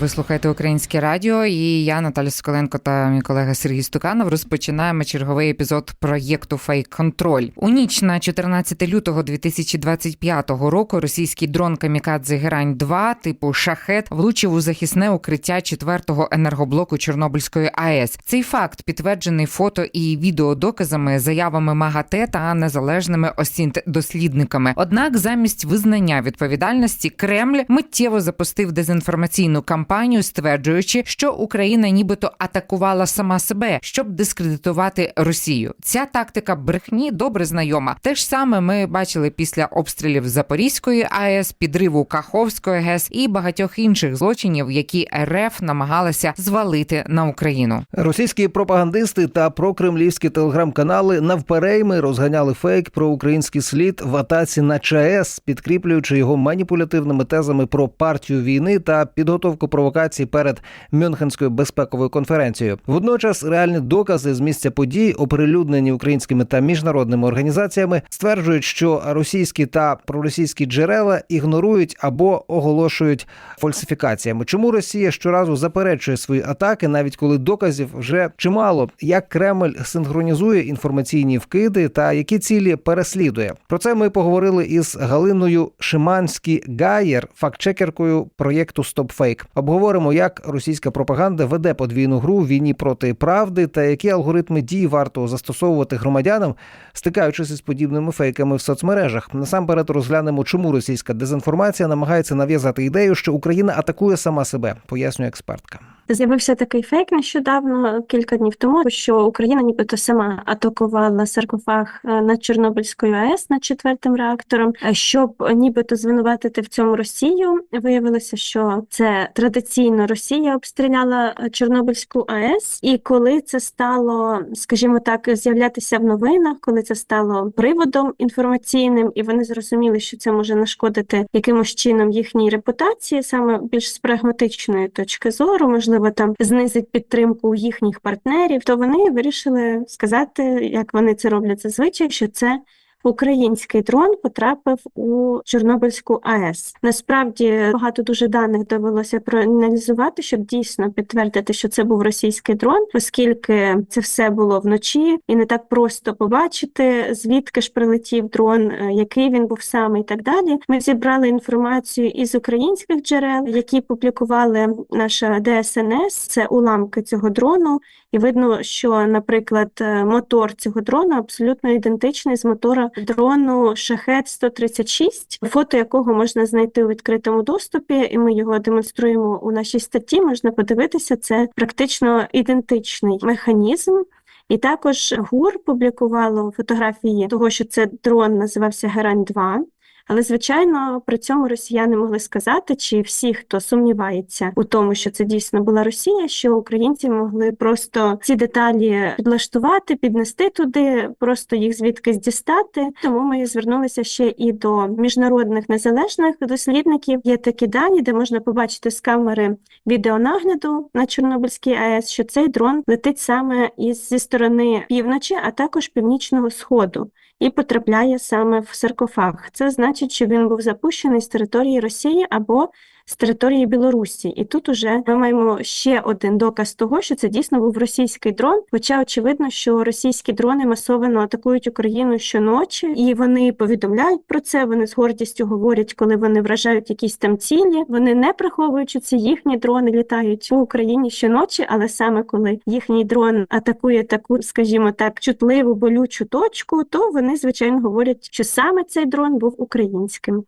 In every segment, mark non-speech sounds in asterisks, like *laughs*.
Ви слухаєте українське радіо, і я, Наталя Соколенко та мій колега Сергій Стуканов розпочинаємо черговий епізод проєкту Фейк Контроль. У ніч на 14 лютого 2025 року російський дрон Камікадзе Герань 2 типу Шахет влучив у захисне укриття 4-го енергоблоку Чорнобильської АЕС. Цей факт підтверджений фото і відеодоказами, заявами МАГАТЕ та незалежними осінт дослідниками. Однак, замість визнання відповідальності, Кремль миттєво запустив дезінформаційну кампанію, стверджуючи, що Україна нібито атакувала сама себе, щоб дискредитувати Росію. Ця тактика брехні добре знайома. Те ж саме ми бачили після обстрілів Запорізької АЕС, підриву Каховської ГЕС і багатьох інших злочинів, які РФ намагалася звалити на Україну. Російські пропагандисти та прокремлівські телеграм-канали навперейми розганяли фейк про український слід в атаці на ЧАЕС, підкріплюючи його маніпулятивними тезами про партію війни та підготовку провокацій перед Мюнхенською безпековою конференцією. Водночас реальні докази з місця подій, оприлюднені українськими та міжнародними організаціями, стверджують, що російські та проросійські джерела ігнорують або оголошують фальсифікаціями. Чому Росія щоразу заперечує свої атаки, навіть коли доказів вже чимало, як Кремль синхронізує інформаційні вкиди та які цілі переслідує? Про це ми поговорили із Галиною Шиманські Гаєр, фактчекеркою проєкту StopFake. Обговоримо, як російська пропаганда веде подвійну гру в війні проти правди та які алгоритми дій варто застосовувати громадянам, стикаючись із подібними фейками в соцмережах. Насамперед розглянемо, чому російська дезінформація намагається нав'язати ідею, що Україна атакує сама себе, пояснює експертка. З'явився такий фейк нещодавно, кілька днів тому, що Україна нібито сама атакувала саркофаг е, над Чорнобильською АЕС над четвертим реактором, е, щоб нібито звинуватити в цьому Росію. Виявилося, що це традиційно Росія обстріляла е, Чорнобильську АЕС, і коли це стало, скажімо так, з'являтися в новинах, коли це стало приводом інформаційним, і вони зрозуміли, що це може нашкодити якимось чином їхній репутації, саме більш з прагматичної точки зору, можливо, там знизить підтримку їхніх партнерів, то вони вирішили сказати, як вони це роблять зазвичай, що це. Український дрон потрапив у Чорнобильську АЕС. Насправді багато дуже даних довелося проаналізувати, щоб дійсно підтвердити, що це був російський дрон, оскільки це все було вночі, і не так просто побачити, звідки ж прилетів дрон, е, який він був саме і так далі. Ми зібрали інформацію із українських джерел, які публікували наша ДСНС. Це уламки цього дрону, і видно, що, наприклад, е, мотор цього дрона абсолютно ідентичний з мотора дрону Шахет 136 фото якого можна знайти у відкритому доступі, і ми його демонструємо у нашій статті. Можна подивитися, це практично ідентичний механізм. І також ГУР публікувало фотографії того, що це дрон називався Герань 2 але звичайно при цьому росіяни могли сказати, чи всі, хто сумнівається у тому, що це дійсно була Росія, що українці могли просто ці деталі підлаштувати, піднести туди, просто їх звідкись дістати. Тому ми звернулися ще і до міжнародних незалежних дослідників. Є такі дані, де можна побачити з камери відеонагляду на Чорнобильській АЕС, що цей дрон летить саме із зі сторони півночі, а також північного сходу і потрапляє саме в саркофаг. Це значить, що він був запущений з території Росії або з території Білорусі. І тут уже ми маємо ще один доказ того, що це дійсно був російський дрон. Хоча очевидно, що російські дрони масово атакують Україну щоночі, і вони повідомляють про це. Вони з гордістю говорять, коли вони вражають якісь там цілі. Вони не приховуючи це їхні дрони літають у Україні щоночі, але саме коли їхній дрон атакує таку, скажімо так, чутливу болючу точку, то вони звичайно говорять, що саме цей дрон був українським.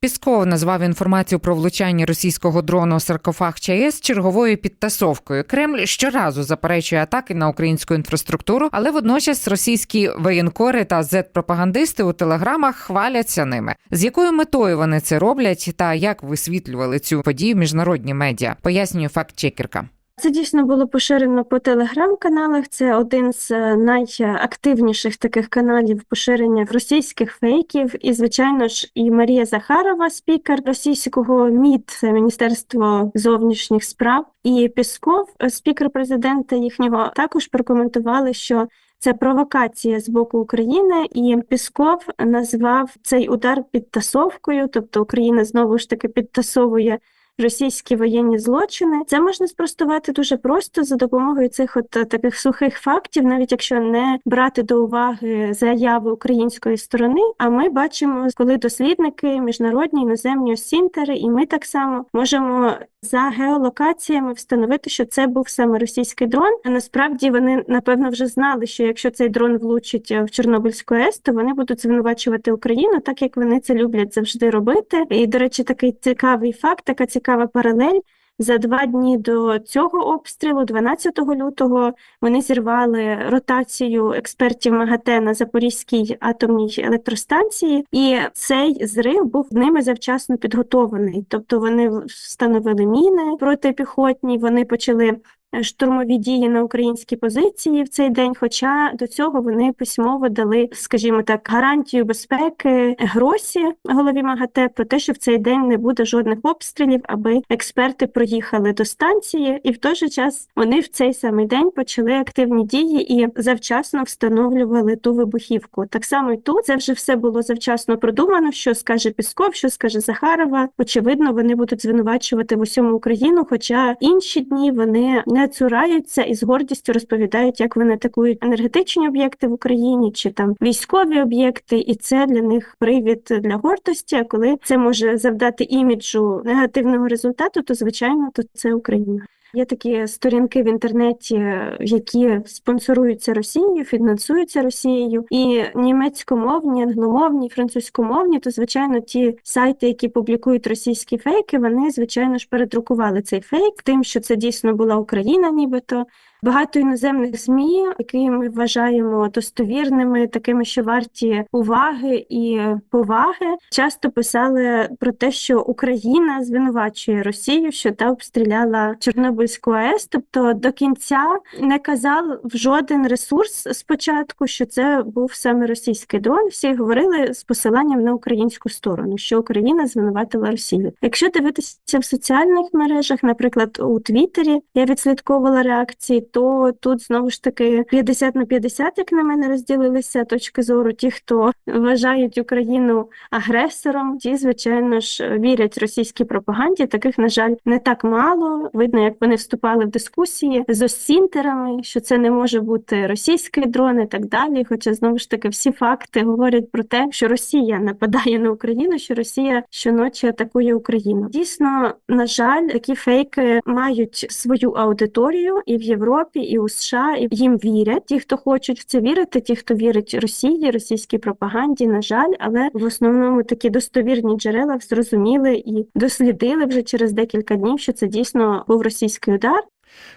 Пісков назвав інформацію про влучання російського дрону саркофаг ЧАЕС черговою підтасовкою. Кремль щоразу заперечує атаки на українську інфраструктуру, але водночас російські воєнкори та зет-пропагандисти у телеграмах хваляться ними. З якою метою вони це роблять, та як висвітлювали цю подію міжнародні медіа, пояснює факт-чекерка. Це дійсно було поширено по телеграм-каналах. Це один з е, найактивніших таких каналів поширення російських фейків. І, звичайно ж, і Марія Захарова, спікер російського МІД, це Міністерство зовнішніх справ, і Пісков, спікер президента їхнього, також прокоментували, що це провокація з боку України, і Пісков назвав цей удар підтасовкою, тобто Україна знову ж таки підтасовує. Російські воєнні злочини це можна спростувати дуже просто за допомогою цих от е, таких сухих фактів, навіть якщо не брати до уваги заяви української сторони. А ми бачимо, коли дослідники, міжнародні іноземні осінтери, і ми так само можемо за геолокаціями встановити, що це був саме російський дрон. А насправді вони напевно вже знали, що якщо цей дрон влучить е, в Чорнобильську АЕС, то вони будуть звинувачувати Україну, так як вони це люблять завжди робити. І до речі, такий цікавий факт, така цікава паралель. За два дні до цього обстрілу, 12 лютого, вони зірвали ротацію експертів МАГАТЕ на Запорізькій атомній електростанції, і цей зрив був ними завчасно підготований. Тобто вони встановили міни протипіхотні, вони почали штурмові дії на українські позиції в цей день. Хоча до цього вони письмово дали, скажімо так, гарантію безпеки Гросі, голові МАГАТЕ, про те, що в цей день не буде жодних обстрілів, аби експерти проїхали до станції, і в той же час вони в цей самий день почали активні дії і завчасно встановлювали ту вибухівку. Так само і тут це вже все було завчасно продумано. Що скаже Пісков, що скаже Захарова. Очевидно, вони будуть звинувачувати в усьому Україну. Хоча інші дні вони не цураються і з гордістю розповідають, як вони атакують енергетичні об'єкти в Україні чи там військові об'єкти, і це для них привід для гордості. А коли це може завдати іміджу негативного результату, то звичайно то це Україна. Є такі сторінки в інтернеті, які спонсоруються Росією, фінансуються Росією, і німецькомовні, англомовні, французькомовні, то звичайно ті сайти, які публікують російські фейки, вони звичайно ж передрукували цей фейк, тим, що це дійсно була Україна, нібито. Багато іноземних змі, які ми вважаємо достовірними, такими, що варті уваги і поваги, часто писали про те, що Україна звинувачує Росію, що та обстріляла Чорнобильську АЕС. Тобто до кінця не казав в жоден ресурс спочатку, що це був саме російський дрон. Всі говорили з посиланням на українську сторону, що Україна звинуватила Росію. Якщо дивитися в соціальних мережах, наприклад, у Твіттері, я відслідковувала реакції то тут знову ж таки 50 на 50, як на мене, розділилися точки зору. Ті, хто вважають Україну агресором, ті, звичайно ж, вірять російській пропаганді. Таких, на жаль, не так мало. Видно, як вони вступали в дискусії з осінтерами, що це не може бути російський дрон і так далі. Хоча знову ж таки всі факти говорять про те, що Росія нападає на Україну, що Росія щоночі атакує Україну. Дійсно, на жаль, такі фейки мають свою аудиторію і в Європі. І у США, і їм вірять. Ті, хто хочуть в це вірити, ті, хто вірить Росії, російській пропаганді, на жаль, але в основному такі достовірні джерела зрозуміли і дослідили вже через декілька днів, що це дійсно був російський удар.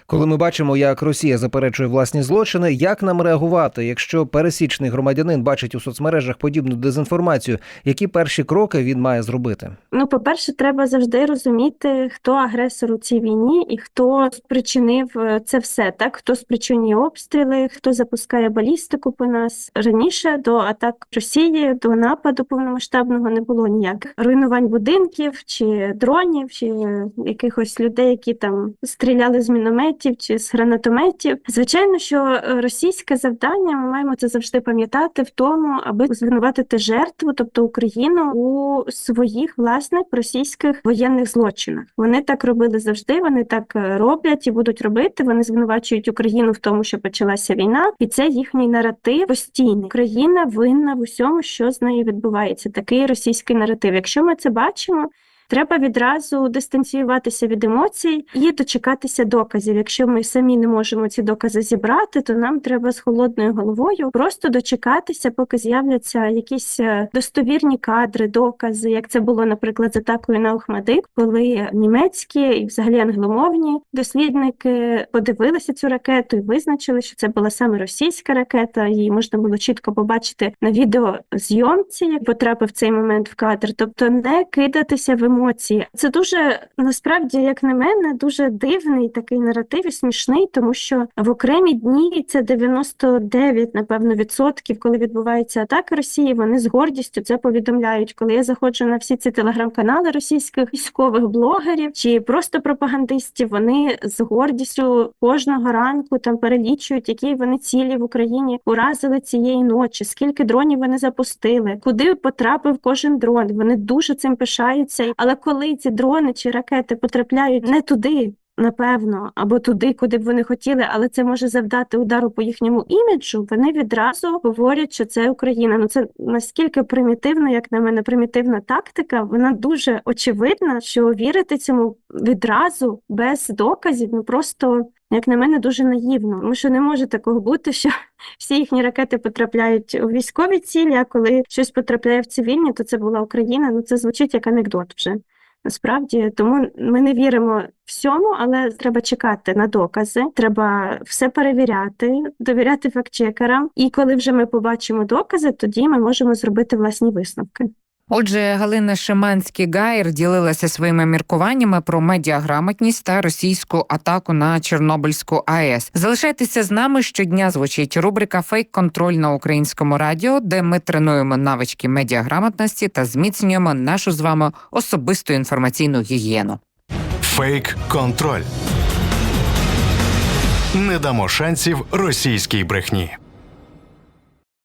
Коли ми бачимо, як Росія заперечує власні злочини, як нам реагувати, якщо пересічний громадянин бачить у соцмережах подібну дезінформацію, які перші кроки він має зробити? Ну, по-перше, треба завжди розуміти, хто агресор у цій війні і хто спричинив е, це все, так? Хто спричинює обстріли, хто запускає балістику по нас. Раніше до атак Росії, до нападу повномасштабного не було ніяких руйнувань будинків чи дронів, чи якихось людей, які там стріляли з мінометів чи з гранатометів. Звичайно, що е, російське завдання ми маємо це завжди пам'ятати в тому, аби звинуватити жертву, тобто Україну, у своїх власних російських воєнних злочинах. Вони так робили завжди. Вони так е, роблять і будуть робити. Вони звинувачують Україну в тому, що почалася війна, і це їхній наратив постійний. Україна винна в усьому, що з нею відбувається. Такий російський наратив. Якщо ми це бачимо. Треба відразу дистанціюватися від емоцій і дочекатися доказів. Якщо ми самі не можемо ці докази зібрати, то нам треба з холодною головою просто дочекатися, поки з'являться якісь е, достовірні кадри, докази, як це було, наприклад, з атакою на Охмадик, коли німецькі і взагалі англомовні дослідники подивилися цю ракету і визначили, що це була саме російська ракета. Її можна було чітко побачити на відеозйомці, як потрапив цей момент в кадр. Тобто не кидатися в емоції. Це дуже насправді, як на мене, дуже дивний такий наратив і смішний, тому що в окремі дні це 99, напевно, відсотків, коли відбувається атака Росії, вони з гордістю це повідомляють. Коли я заходжу на всі ці телеграм-канали російських військових блогерів чи просто пропагандистів, вони з гордістю кожного ранку там перелічують, які вони цілі в Україні уразили цієї ночі, скільки дронів вони запустили, куди потрапив кожен дрон. Вони дуже цим пишаються. Але коли ці дрони чи ракети потрапляють не туди. Напевно, або туди, куди б вони хотіли, але це може завдати удару по їхньому іміджу. Вони відразу говорять, що це Україна. Ну це наскільки примітивно, як на мене, примітивна тактика. Вона дуже очевидна, що вірити цьому відразу без доказів, ну просто як на мене, дуже наївно. Тому що не може такого бути, що *laughs* всі їхні ракети потрапляють у військові цілі. А коли щось потрапляє в цивільні, то це була Україна. Ну це звучить як анекдот вже. Насправді, тому ми не віримо всьому, але треба чекати на докази. Треба все перевіряти, довіряти фактчекерам. І коли вже ми побачимо докази, тоді ми можемо зробити власні висновки. Отже, Галина Шиманський-Гайр ділилася своїми міркуваннями про медіаграмотність та російську атаку на Чорнобильську АЕС. Залишайтеся з нами щодня. Звучить рубрика Фейк контроль на українському радіо, де ми тренуємо навички медіаграмотності та зміцнюємо нашу з вами особисту інформаційну гігієну. Фейк контроль. Не дамо шансів російській брехні.